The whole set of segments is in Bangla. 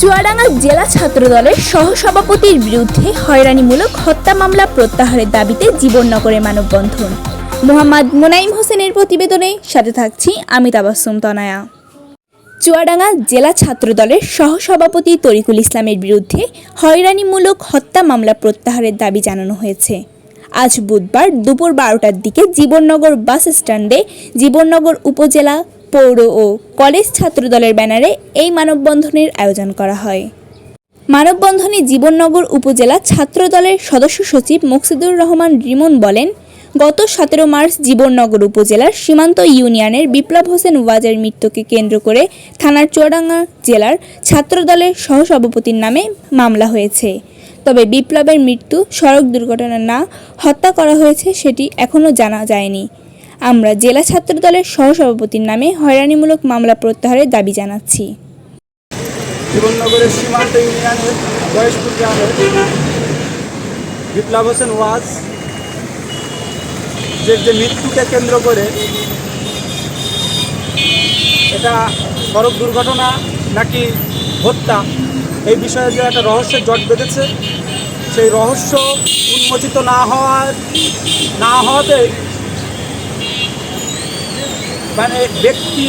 চুয়াডাঙ্গা জেলা ছাত্রদলের সহসভাপতির বিরুদ্ধে হয়রানিমূলক হত্যা মামলা প্রত্যাহারের দাবিতে জীবননগরে মানববন্ধন। মোহাম্মদ মোনাইম হোসেনের প্রতিবেদনে সাথে থাকছি আমি তাবাসুম তনায়া। চুয়াডাঙ্গা জেলা ছাত্রদলের সহসভাপতি তরিকুল ইসলামের বিরুদ্ধে হয়রানিমূলক হত্যা মামলা প্রত্যাহারের দাবি জানানো হয়েছে। আজ বুধবার দুপুর বারোটার দিকে জীবননগর বাস স্ট্যান্ডে জীবননগর উপজেলা পৌর ও কলেজ ছাত্রদলের ব্যানারে এই মানববন্ধনের আয়োজন করা হয়। মানববন্ধনে জীবননগর উপজেলা ছাত্রদলের সদস্য সচিব মুকসিদুর রহমান রিমন বলেন, গত সতেরো মার্চ জীবননগর উপজেলার সীমান্ত ইউনিয়নের বিপ্লব হোসেন ওয়াজের মৃত্যুকে কেন্দ্র করে থানার চুয়াডাঙ্গা জেলার ছাত্রদলের সহসভাপতির নামে মামলা হয়েছে। তবে বিপ্লবের মৃত্যু সড়ক দুর্ঘটনা না হত্যা করা হয়েছে সেটি এখনও জানা যায়নি। আমরা জেলা ছাত্রদলের সহসভাপতির নামে হয়রানিমূলক মামলা প্রত্যাহারের দাবি জানাচ্ছি। জীবননগরের সীমান্ত ইউনিয়নের বয়সপুর গ্রামের বিপ্লব হোসেন ওয়াজ, যে যে মৃত্যুকে কেন্দ্র করে এটা সড়ক দুর্ঘটনা নাকি হত্যা, এই বিষয়ে যে একটা রহস্যের জট বেঁধেছে, সেই রহস্য উন্মোচিত না হওয়ার না হওয়াতে মানে ব্যক্তি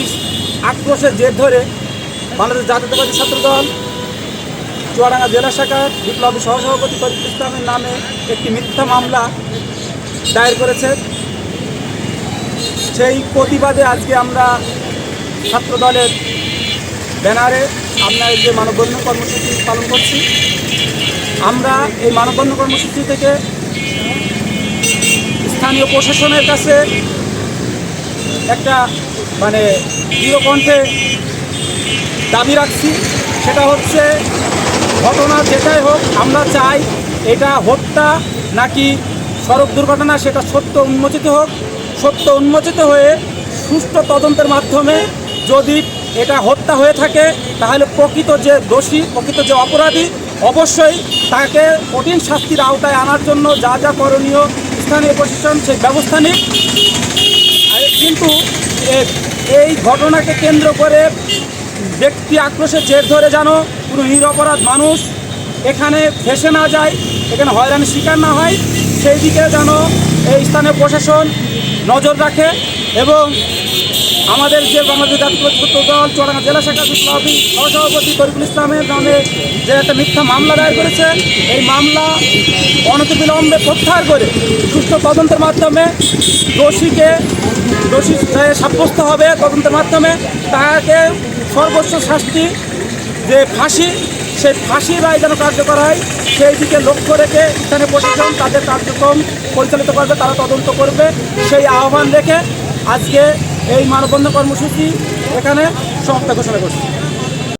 আক্রোশের জের ধরে বাংলাদেশ জাতীয়তাবাদী ছাত্রদল চুয়াডাঙ্গা জেলা শাখার বিপ্লবী সহসভাপতি তরিকুল ইসলামের নামে একটি মিথ্যা মামলা দায়ের করেছে। সেই প্রতিবাদে আজকে আমরা ছাত্রদলের ব্যানারে আপনার যে মানববন্ধন কর্মসূচি পালন করছি। আমরা এই মানববন্ধন কর্মসূচি থেকে স্থানীয় প্রশাসনের কাছে একটা মানে দৃঢ় কণ্ঠে দাবি রাখছি। সেটা হচ্ছে, ঘটনা যেটাই হোক, আমরা চাই এটা হত্যা নাকি সড়ক দুর্ঘটনা, সেটা সত্য উন্মোচিত হোক। সত্য উন্মোচিত হয়ে সুষ্ঠু তদন্তের মাধ্যমে যদি এটা হত্যা হয়ে থাকে, তাহলে প্রকৃত যে দোষী, প্রকৃত যে অপরাধী, অবশ্যই তাকে কঠিন শাস্তির আওতায় আনার জন্য যা যা করণীয় স্থানীয় প্রশাসন সেই ব্যবস্থা নিক। কিন্তু এই ঘটনাকে কেন্দ্র করে ব্যক্তি আক্রোশের জের ধরে যেন কোনো নিরপরাধ মানুষ এখানে ফেসে না যায়, এখানে হয়রানির শিকার না হয়। সেই দিকে যেন এই স্থানীয় প্রশাসন নজর রাখে এবং আমাদের যে বাংলাদেশ জাতীয় দল, চুয়াডাঙ্গা জেলা শাখা বিপ্লবী সহসভাপতি তরিকুল ইসলামের নামে যে একটা মিথ্যা মামলা দায়ের করেছে, এই মামলা অনতিবিলম্বে প্রত্যাহার করে সুষ্ঠু তদন্তের মাধ্যমে দোষীকে দোষী সাব্যস্ত হবে তদন্তের মাধ্যমে। তাকে সর্বোচ্চ শাস্তি যে ফাঁসি, সেই ফাঁসির রায় যেন কার্যকর হয়, সেই দিকে লক্ষ্য রেখে স্থানীয় প্রশাসন তাদের কার্যক্রম পরিচালিত করবে, তারা তদন্ত করবে। সেই আহ্বান রেখে আজকে এই মানববন্ধন কর্মসূচি এখানে সমাপ্ত ঘোষণা করছি।